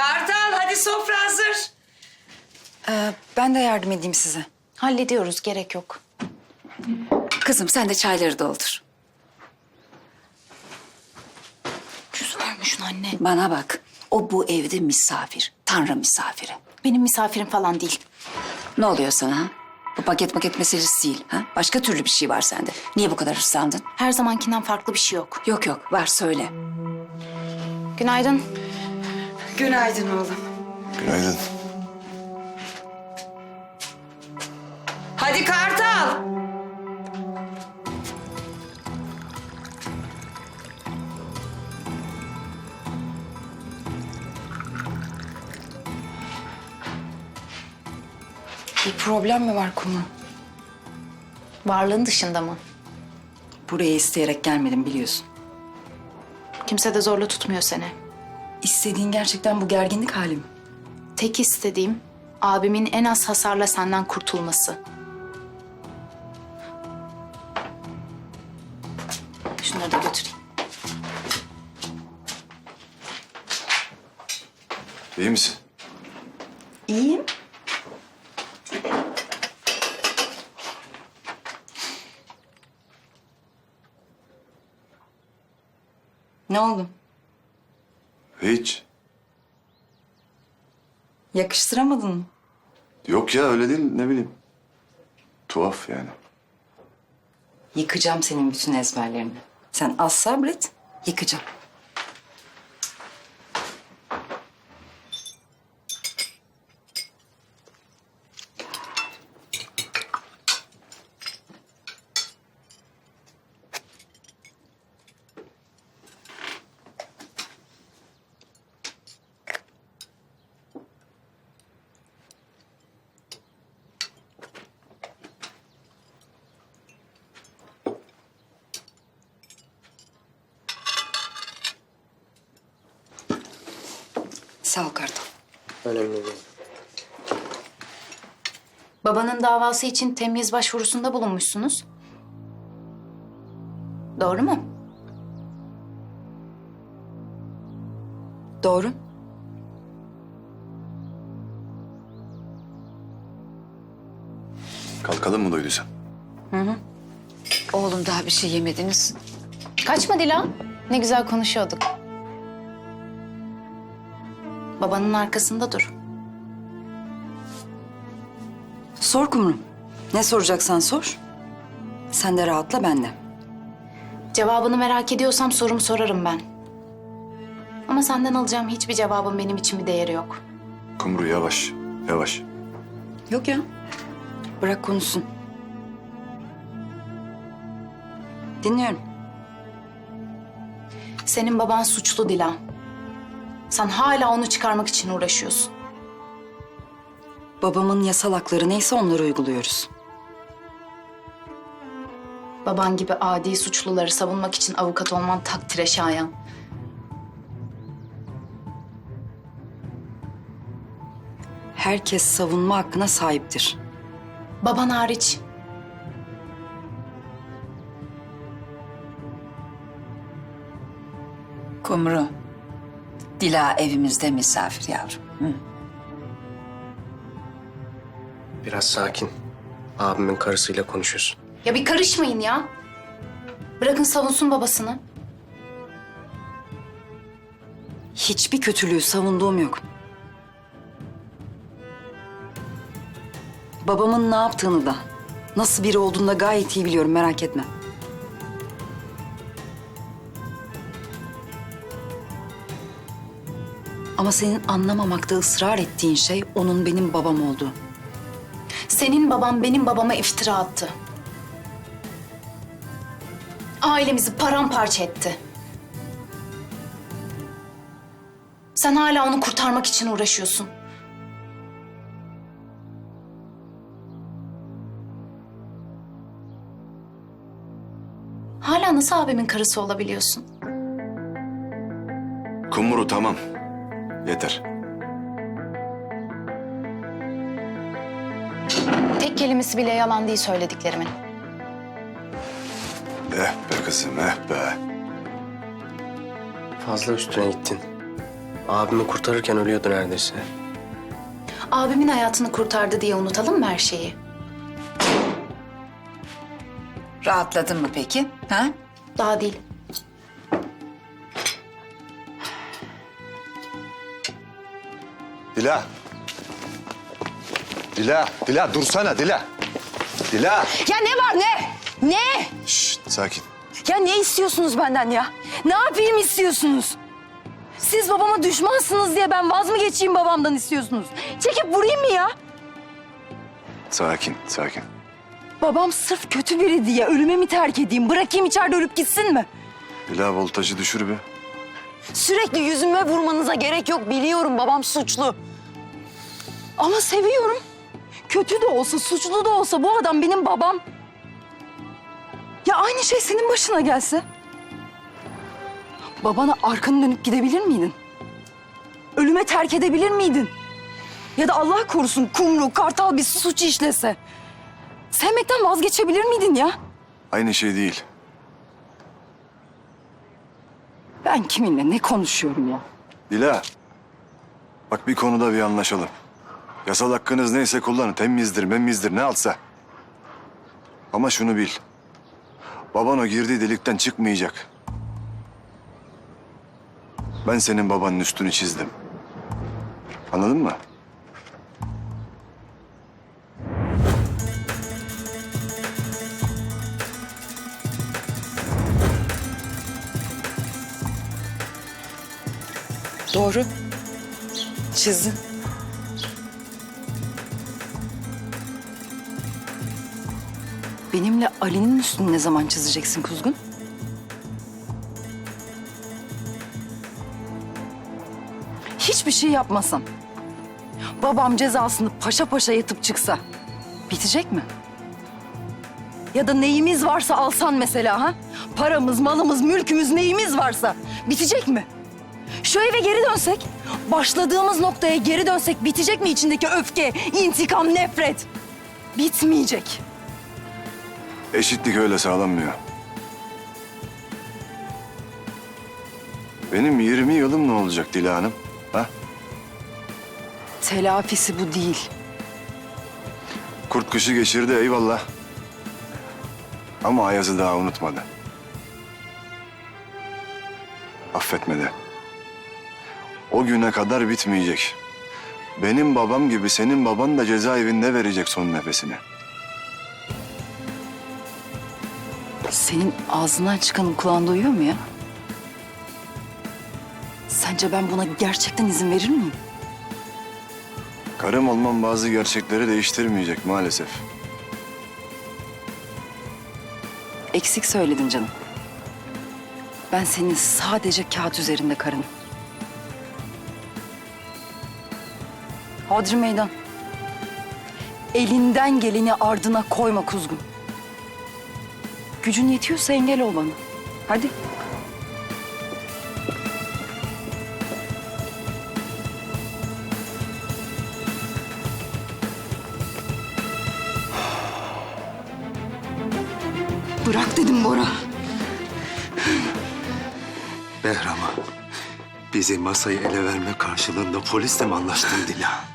Kartal hadi sofra hazır. Ee, ben de yardım edeyim size. Hallediyoruz, gerek yok. Kızım sen de çayları doldur. Yüz vermişsin anne. Bana bak. O bu evde misafir. Tanrı misafiri. Benim misafirim falan değil. Ne oluyor sana ha? Bu paket paket meselesi değil. Ha? Başka türlü bir şey var sende. Niye bu kadar hırslandın? Her zamankinden farklı bir şey yok. Yok yok var söyle. Günaydın. Günaydın oğlum. Günaydın. Hadi Kartal. Bir problem mi var konu? Varlığın dışında mı? Buraya isteyerek gelmedim biliyorsun. Kimse de zorla tutmuyor seni. İstediğin gerçekten bu gerginlik hali mi? Tek istediğim abimin en az hasarla senden kurtulması. Şunları da götüreyim. İyi misin? İyiyim. Ne oldu? Hiç. Yakıştıramadın mı? Yok ya öyle değil ne bileyim. Tuhaf yani. Yıkacağım senin bütün ezberlerini. Sen az sabret, yıkacağım. Sağ ol Kartal. Önemli değil. Babanın davası için temyiz başvurusunda bulunmuşsunuz. Doğru mu? Doğru. Kalkalım mı doyduysan? Oğlum daha bir şey yemediniz. Kaçma Dilan. Ne güzel konuşuyorduk. Babanın arkasında dur. Sor Kumru. Ne soracaksan sor. Sen de rahatla ben de. Cevabını merak ediyorsam sorumu sorarım ben. Ama senden alacağım hiçbir cevabın benim için bir değeri yok. Kumru yavaş. Yavaş. Yok ya. Bırak konuşsun. Dinliyorum. Senin baban suçlu Dilan. Sen hala onu çıkarmak için uğraşıyorsun. Babamın yasal hakları neyse onları uyguluyoruz. Baban gibi adi suçluları savunmak için avukat olman takdire şayan. Herkes savunma hakkına sahiptir. Baban hariç. Kumru. Dila evimizde misafir yavrum. Hı. Biraz sakin. Abimin karısıyla konuşuyorsun. Ya bir karışmayın ya. Bırakın savunsun babasını. Hiçbir kötülüğü savunduğum yok. Babamın ne yaptığını da, nasıl biri olduğunu da gayet iyi biliyorum merak etme. Ama senin anlamamakta ısrar ettiğin şey onun benim babam olduğu. Senin baban benim babama iftira attı. Ailemizi paramparça etti. Sen hala onu kurtarmak için uğraşıyorsun. Hala nasıl abimin karısı olabiliyorsun? Kumru tamam. Yeter. Tek kelimesi bile yalan değil söylediklerimin. Eh be kızım eh be. Fazla üstüne gittin. Abimi kurtarırken ölüyordu neredeyse. Abimin hayatını kurtardı diye unutalım mı her şeyi? Rahatladın mı peki? Ha? Daha değil. Dila. Dila, Dila dursana Dila. Dila. Ya ne var ne? Ne? Şşt sakin. Ya ne istiyorsunuz benden ya? Ne yapayım istiyorsunuz? Siz babama düşmansınız diye ben vaz mı geçeyim babamdan istiyorsunuz? Çekip vurayım mı ya? Sakin, sakin. Babam sırf kötü biri diye ölüme mi terk edeyim? Bırakayım içeride ölüp gitsin mi? Dila voltajı düşür bir. Sürekli yüzüme vurmanıza gerek yok. Biliyorum babam suçlu. Ama seviyorum. Kötü de olsa, suçlu da olsa bu adam benim babam. Ya aynı şey senin başına gelse. Babana arkanı dönüp gidebilir miydin? Ölüme terk edebilir miydin? Ya da Allah korusun kumru, kartal bir suç işlese. Sevmekten vazgeçebilir miydin ya? Aynı şey değil. Ben kiminle ne konuşuyorum ya? Dila. Bak bir konuda bir anlaşalım. Yasal hakkınız neyse kullanın. Temizdir, memizdir ne altsa. Ama şunu bil. Baban o girdiği delikten çıkmayacak. Ben senin babanın üstünü çizdim. Anladın mı? Doğru. Çizdin. Benimle Ali'nin üstünü ne zaman çizeceksin Kuzgun? Hiçbir şey yapmasam. Babam cezasını paşa paşa yatıp çıksa. Bitecek mi? Ya da neyimiz varsa alsan mesela ha? Paramız, malımız, mülkümüz neyimiz varsa. Bitecek mi? Şu eve geri dönsek, başladığımız noktaya geri dönsek bitecek mi içindeki öfke, intikam, nefret? Bitmeyecek. Eşitlik öyle sağlanmıyor. Benim 20 yılım ne olacak Dila Hanım? Ha? Telafisi bu değil. Kurt kışı geçirdi eyvallah. Ama Ayaz'ı daha unutmadı. Affetmedi. O güne kadar bitmeyecek. Benim babam gibi senin baban da cezaevinde verecek son nefesini. Senin ağzından çıkanın kulağında uyuyor mu ya? Sence ben buna gerçekten izin verir miyim? Karım olmam bazı gerçekleri değiştirmeyecek maalesef. Eksik söyledin canım. Ben senin sadece kağıt üzerinde karınım. Hodri meydan. Elinden geleni ardına koyma kuzgun. Gücün yetiyorsa engel ol bana. Hadi. Bırak dedim Bora. Behram'a bizi masayı ele verme karşılığında polisle mi anlaştın Dila?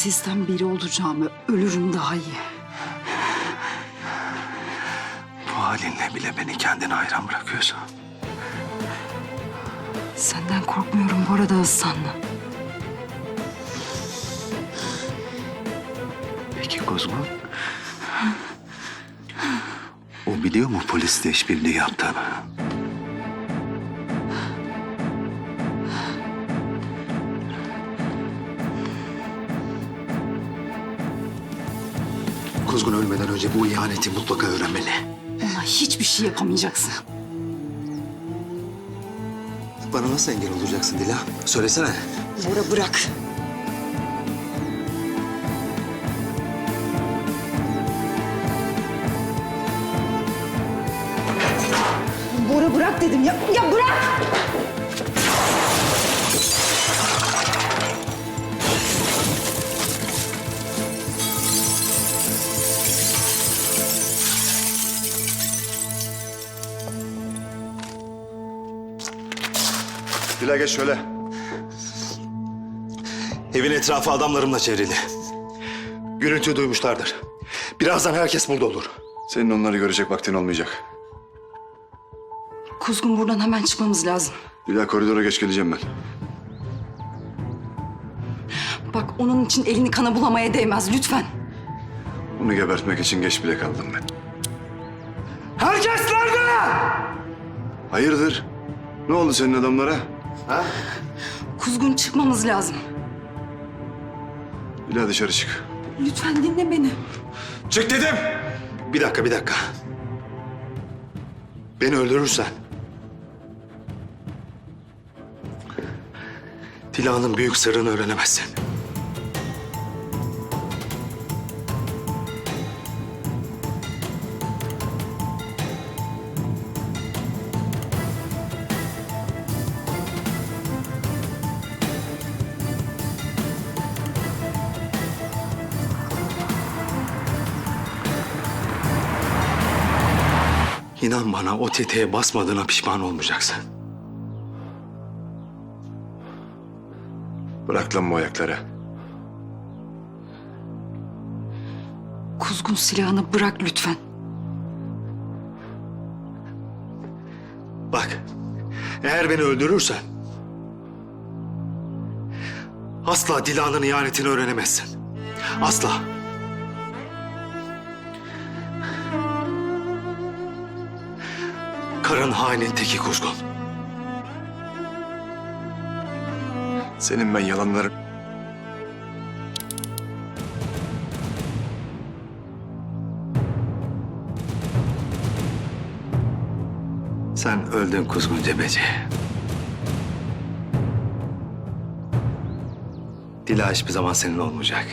Sizden biri olacağımı ölürüm daha iyi. Bu halinle bile beni kendine hayran bırakıyorsun. Senden korkmuyorum Bora da Hasan'la. Peki Kuzgun? O biliyor mu polisle işbirliği yaptığını? Kuzgun ölmeden önce bu ihaneti mutlaka öğrenmeli. Ona hiçbir şey yapamayacaksın. Bana nasıl engel olacaksın Dila? Söylesene. Bora bırak. Bora bırak dedim ya. Ya bırak! Dila geç şöyle. Evin etrafı adamlarımla çevrili. Gürültü duymuşlardır. Birazdan herkes burada olur. Senin onları görecek vaktin olmayacak. Kuzgun buradan hemen çıkmamız lazım. Dila koridora geç geleceğim ben. Bak onun için elini kana bulamaya değmez lütfen. Onu gebertmek için geç bile kaldım ben. Herkes nerede? Hayırdır? Ne oldu senin adamlara? Kuzgun çıkmamız lazım. Dila dışarı çık. Lütfen dinle beni. Çık dedim. Bir dakika, bir dakika. Beni öldürürsen... Dila'nın büyük sırrını öğrenemezsin. İnan bana o tetiğe basmadığına pişman olmayacaksın. Bırak lan bu ayakları. Kuzgun silahını bırak lütfen. Bak, eğer beni öldürürsen... ...asla Dila'nın ihanetini öğrenemezsin. Asla. Karın hainin teki kuzgun. Senin ben yalanları... Sen öldün kuzgun cebeci. Dila hiçbir zaman senin olmayacak.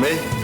没？